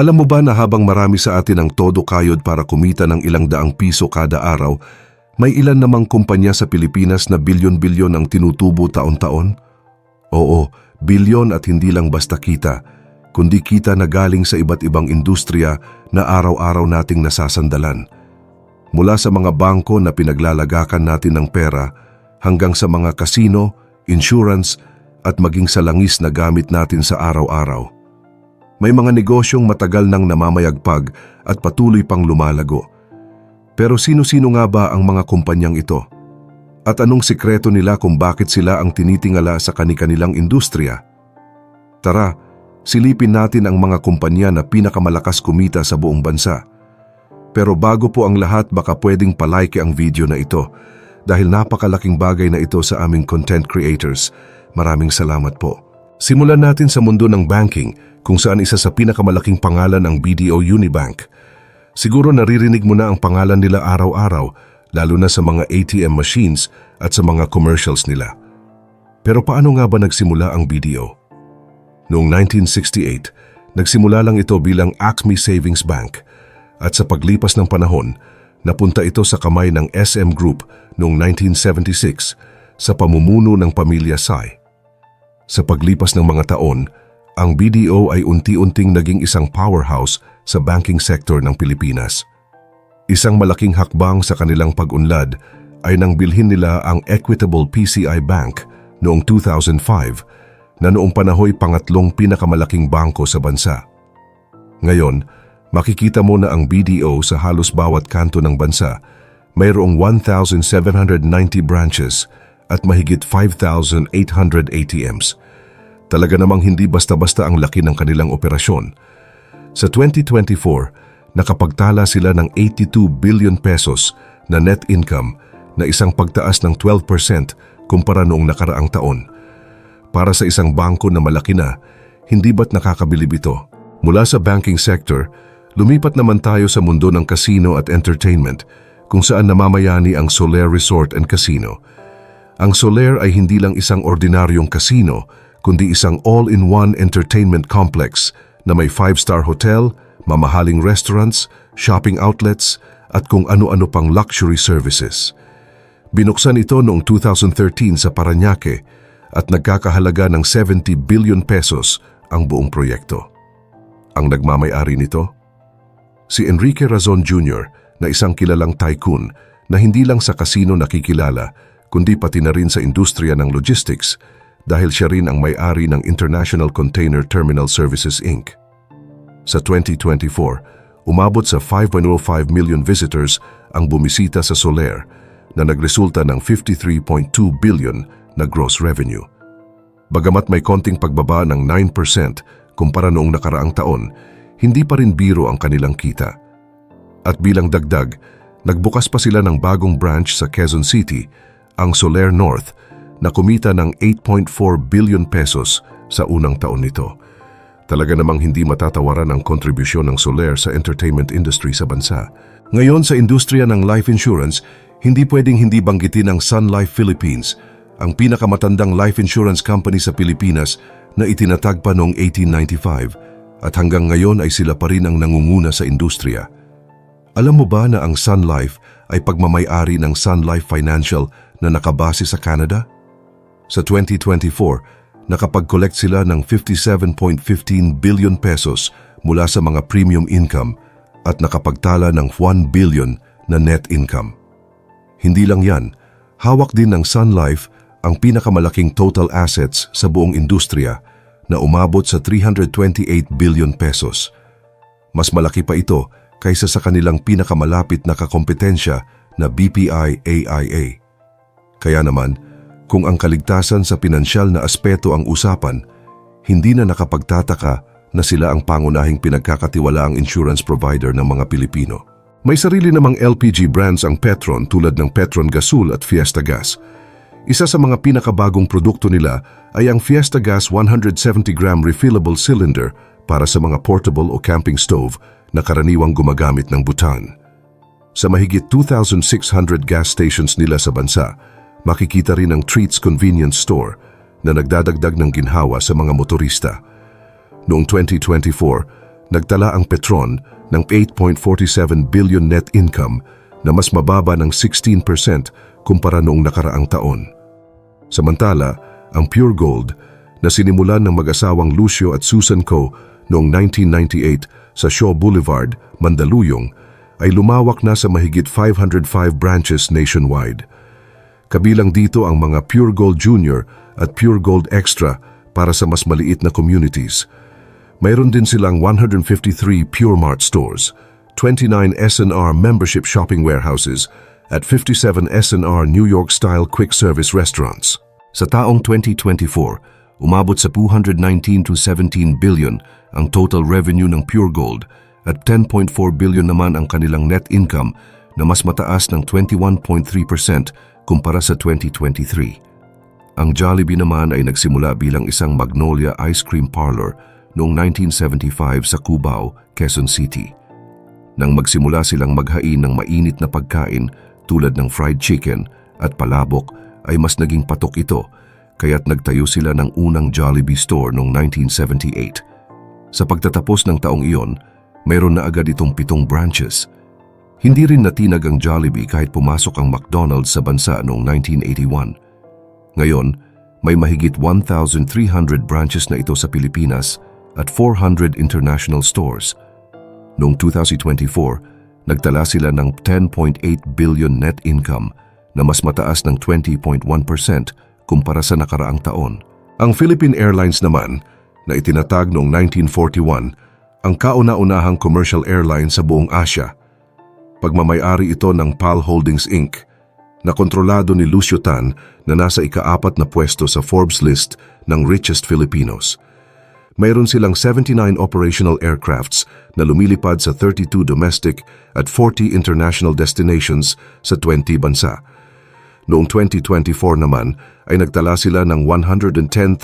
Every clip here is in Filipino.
Alam mo ba na habang marami sa atin ang todo kayod para kumita ng ilang daang piso kada araw, may ilan namang kumpanya sa Pilipinas na bilyon-bilyon ang tinutubo taon-taon? Oo, bilyon at hindi lang basta kita, kundi kita na galing sa iba't ibang industriya na araw-araw nating nasasandalan. Mula sa mga bangko na pinaglalagakan natin ng pera hanggang sa mga kasino, insurance at maging sa langis na gamit natin sa araw-araw. May mga negosyong matagal nang namamayagpag at patuloy pang lumalago. Pero sino-sino nga ba ang mga kumpanyang ito? At anong sikreto nila kung bakit sila ang tinitingala sa kani-kanilang industriya? Tara, silipin natin ang mga kumpanya na pinakamalakas kumita sa buong bansa. Pero bago po ang lahat baka pwedeng palike ang video na ito dahil napakalaking bagay na ito sa aming content creators. Maraming salamat po. Simulan natin sa mundo ng banking kung saan isa sa pinakamalaking pangalan ang BDO Unibank. Siguro naririnig mo na ang pangalan nila araw-araw lalo na sa mga ATM machines at sa mga commercials nila. Pero paano nga ba nagsimula ang BDO? Noong 1968, nagsimula lang ito bilang Acme Savings Bank at sa paglipas ng panahon, napunta ito sa kamay ng SM Group noong 1976 sa pamumuno ng pamilya Sai. Sa paglipas ng mga taon, ang BDO ay unti-unting naging isang powerhouse sa banking sector ng Pilipinas. Isang malaking hakbang sa kanilang pag-unlad ay nang bilhin nila ang Equitable PCI Bank noong 2005 na noong panahoy pangatlong pinakamalaking bangko sa bansa. Ngayon, makikita mo na ang BDO sa halos bawat kanto ng bansa. Mayroong 1,790 branches at mahigit 5,800 ATMs. Talaga namang hindi basta-basta ang laki ng kanilang operasyon. Sa 2024, nakapagtala sila ng 82 billion pesos na net income na isang pagtaas ng 12% kumpara noong nakaraang taon. Para sa isang bangko na malaki na, hindi ba't nakakabilib ito? Mula sa banking sector, lumipat naman tayo sa mundo ng casino at entertainment kung saan namamayani ang Soler Resort and Casino. Ang Soler ay hindi lang isang ordinaryong casino, kundi isang all-in-one entertainment complex na may five-star hotel, mamahaling restaurants, shopping outlets, at kung ano-ano pang luxury services. Binuksan ito noong 2013 sa Paranaque at nagkakahalaga ng 70 billion pesos ang buong proyekto. Ang nagmamayari nito? Si Enrique Razon Jr. na isang kilalang tycoon na hindi lang sa kasino nakikilala kundi pati na rin sa industriya ng logistics dahil siya rin ang may-ari ng International Container Terminal Services Inc. Sa 2024, umabot sa 5.05 million visitors ang bumisita sa Soler na nagresulta ng 53.2 billion na gross revenue. Bagamat may konting pagbaba ng 9% kumpara noong nakaraang taon, hindi pa rin biro ang kanilang kita. At bilang dagdag, nagbukas pa sila ng bagong branch sa Quezon City, ang Soler North, na kumita ng 8.4 billion pesos sa unang taon nito. Talaga namang hindi matatawaran ang kontribusyon ng Soler sa entertainment industry sa bansa. Ngayon sa industriya ng life insurance, hindi pwedeng hindi banggitin ang Sun Life Philippines, ang pinakamatandang life insurance company sa Pilipinas na itinatag pa noong 1895 at hanggang ngayon ay sila pa rin ang nangunguna sa industriya. Alam mo ba na ang Sun Life ay pagmamayari ng Sun Life Financial na nakabase sa Canada? Sa 2024, nakapag-collect sila ng 57.15 billion pesos mula sa mga premium income at nakapagtala ng 1 billion na net income. Hindi lang yan, hawak din ng Sun Life ang pinakamalaking total assets sa buong industriya na umabot sa 328 billion pesos. Mas malaki pa ito kaysa sa kanilang pinakamalapit na kakompetensya na BPI AIA. Kaya naman, kung ang kaligtasan sa pinansyal na aspeto ang usapan, hindi na nakapagtataka na sila ang pangunahing pinagkakatiwalaang insurance provider ng mga Pilipino. May sarili namang LPG brands ang Petron tulad ng Petron Gasul at Fiesta Gas. Isa sa mga pinakabagong produkto nila ay ang Fiesta Gas 170-gram refillable cylinder para sa mga portable o camping stove na karaniwang gumagamit ng butan. Sa mahigit 2,600 gas stations nila sa bansa, makikita rin ang Treats Convenience Store na nagdadagdag ng ginhawa sa mga motorista. Noong 2024, nagtala ang Petron ng 8.47 billion net income na mas mababa ng 16% kumpara noong nakaraang taon. Samantala, ang Pure Gold na sinimulan ng mag-asawang Lucio at Susan Co. noong 1998 sa Shaw Boulevard, Mandaluyong, ay lumawak na sa mahigit 505 branches nationwide. Kabilang dito ang mga Pure Gold Junior at Pure Gold Extra para sa mas maliit na communities. Mayroon din silang 153 Pure Mart stores, 29 SNR membership shopping warehouses, at 57 SNR New York-style quick service restaurants. Sa taong 2024, umabot sa 219 to 17 billion ang total revenue ng Pure Gold at 10.4 billion naman ang kanilang net income na mas mataas ng 21.3% kumpara sa 2023. Ang Jollibee naman ay nagsimula bilang isang Magnolia Ice Cream Parlor noong 1975 sa Cubao, Quezon City. Nang magsimula silang maghain ng mainit na pagkain tulad ng fried chicken at palabok ay mas naging patok ito kaya't nagtayo sila ng unang Jollibee store noong 1978. Sa pagtatapos ng taong iyon, mayroon na agad itong pitong branches. Hindi rin natinag ang Jollibee kahit pumasok ang McDonald's sa bansa noong 1981. Ngayon, may mahigit 1,300 branches na ito sa Pilipinas at 400 international stores. Noong 2024, nagtala sila ng 10.8 billion net income na mas mataas ng 20.1% kumpara sa nakaraang taon. Ang Philippine Airlines naman, na itinatag noong 1941, ang kauna-unahang commercial airline sa buong Asya. Pagmamayari ito ng PAL Holdings Inc., na kontrolado ni Lucio Tan na nasa ikaapat na pwesto sa Forbes list ng richest Filipinos. Mayroon silang 79 operational aircrafts na lumilipad sa 32 domestic at 40 international destinations sa 20 bansa. Noong 2024 naman ay nagtala sila ng 110,167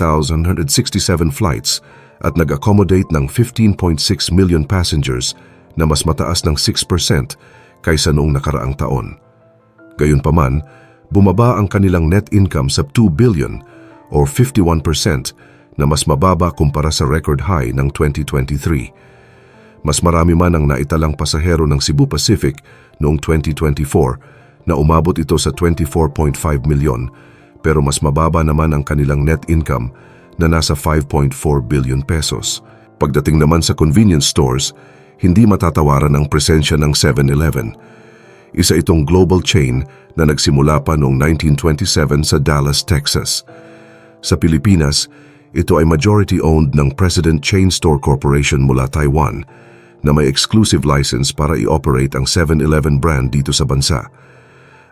flights at nag-accommodate ng 15.6 million passengers na mas mataas ng 6% kaysa noong nakaraang taon. Gayunpaman, bumaba ang kanilang net income sa 2 billion or 51% na mas mababa kumpara sa record high ng 2023. Mas marami man ang naitalang pasahero ng Cebu Pacific noong 2024 na umabot ito sa 24.5 milyon pero mas mababa naman ang kanilang net income na nasa 5.4 billion pesos. Pagdating naman sa convenience stores, hindi matatawaran ang presensya ng 7-Eleven. Isa itong global chain na nagsimula pa noong 1927 sa Dallas, Texas. Sa Pilipinas, ito ay majority-owned ng President Chain Store Corporation mula Taiwan na may exclusive license para i-operate ang 7-Eleven brand dito sa bansa.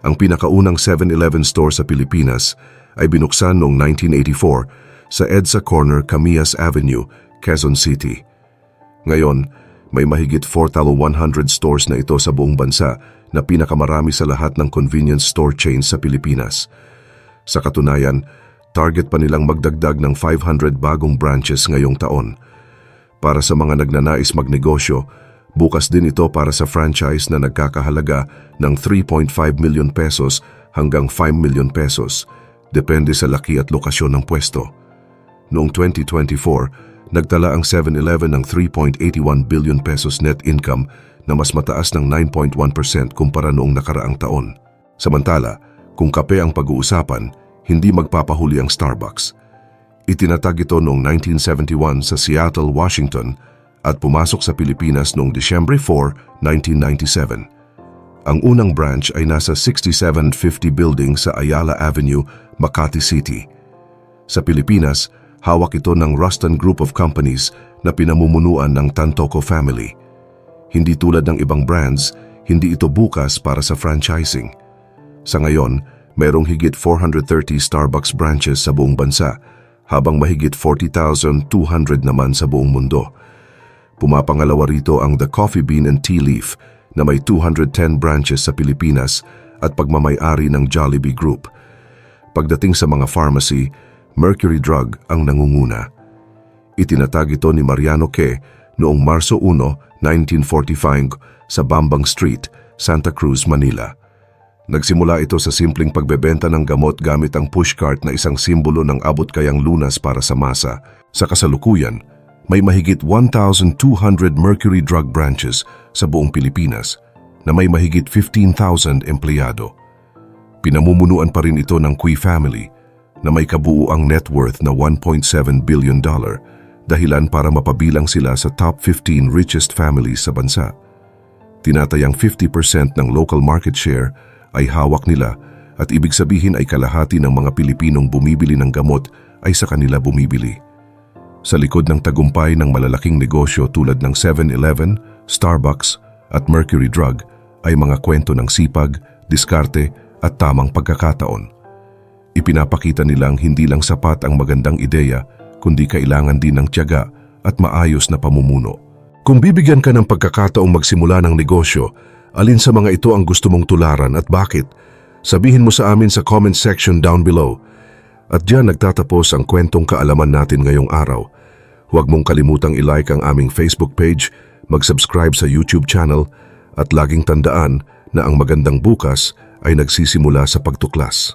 Ang pinakaunang 7-Eleven store sa Pilipinas ay binuksan noong 1984 sa EDSA Corner, Camias Avenue, Quezon City. Ngayon, may mahigit 4,100 stores na ito sa buong bansa na pinakamarami sa lahat ng convenience store chains sa Pilipinas. Sa katunayan, target pa nilang magdagdag ng 500 bagong branches ngayong taon. Para sa mga nagnanais magnegosyo, bukas din ito para sa franchise na nagkakahalaga ng 3.5 million pesos hanggang 5 million pesos, depende sa laki at lokasyon ng pwesto. Noong 2024, nagtala ang 7-Eleven ng 3.81 billion pesos net income na mas mataas ng 9.1% kumpara noong nakaraang taon. Samantala, kung kape ang pag-uusapan, hindi magpapahuli ang Starbucks. Itinatag ito noong 1971 sa Seattle, Washington at pumasok sa Pilipinas noong Disyembre 4, 1997. Ang unang branch ay nasa 6750 building sa Ayala Avenue, Makati City. Sa Pilipinas, Hawak ito ng Ruston Group of Companies na pinamumunuan ng Tantoco family. Hindi tulad ng ibang brands, hindi ito bukas para sa franchising. Sa ngayon, mayroong higit 430 Starbucks branches sa buong bansa, habang mahigit 40,200 naman sa buong mundo. Pumapangalawa rito ang The Coffee Bean and Tea Leaf na may 210 branches sa Pilipinas at pagmamayari ng Jollibee Group. Pagdating sa mga pharmacy, Mercury Drug ang nangunguna. Itinatag ito ni Mariano Ke noong Marso 1, 1945 sa Bambang Street, Santa Cruz, Manila. Nagsimula ito sa simpleng pagbebenta ng gamot gamit ang pushcart na isang simbolo ng abot kayang lunas para sa masa. Sa kasalukuyan, may mahigit 1,200 Mercury Drug branches sa buong Pilipinas na may mahigit 15,000 empleyado. Pinamumunuan pa rin ito ng Cui family na may kabuuang net worth na 1.7 billion dollar dahilan para mapabilang sila sa top 15 richest families sa bansa. Tinatayang 50% ng local market share ay hawak nila at ibig sabihin ay kalahati ng mga Pilipinong bumibili ng gamot ay sa kanila bumibili. Sa likod ng tagumpay ng malalaking negosyo tulad ng 7-Eleven, Starbucks at Mercury Drug ay mga kwento ng sipag, diskarte at tamang pagkakataon. Ipinapakita nilang hindi lang sapat ang magandang ideya kundi kailangan din ng tiyaga at maayos na pamumuno. Kung bibigyan ka ng pagkakataong magsimula ng negosyo, alin sa mga ito ang gusto mong tularan at bakit? Sabihin mo sa amin sa comment section down below. At diyan nagtatapos ang kwentong kaalaman natin ngayong araw. Huwag mong kalimutang i-like ang aming Facebook page, mag-subscribe sa YouTube channel, at laging tandaan na ang magandang bukas ay nagsisimula sa pagtuklas.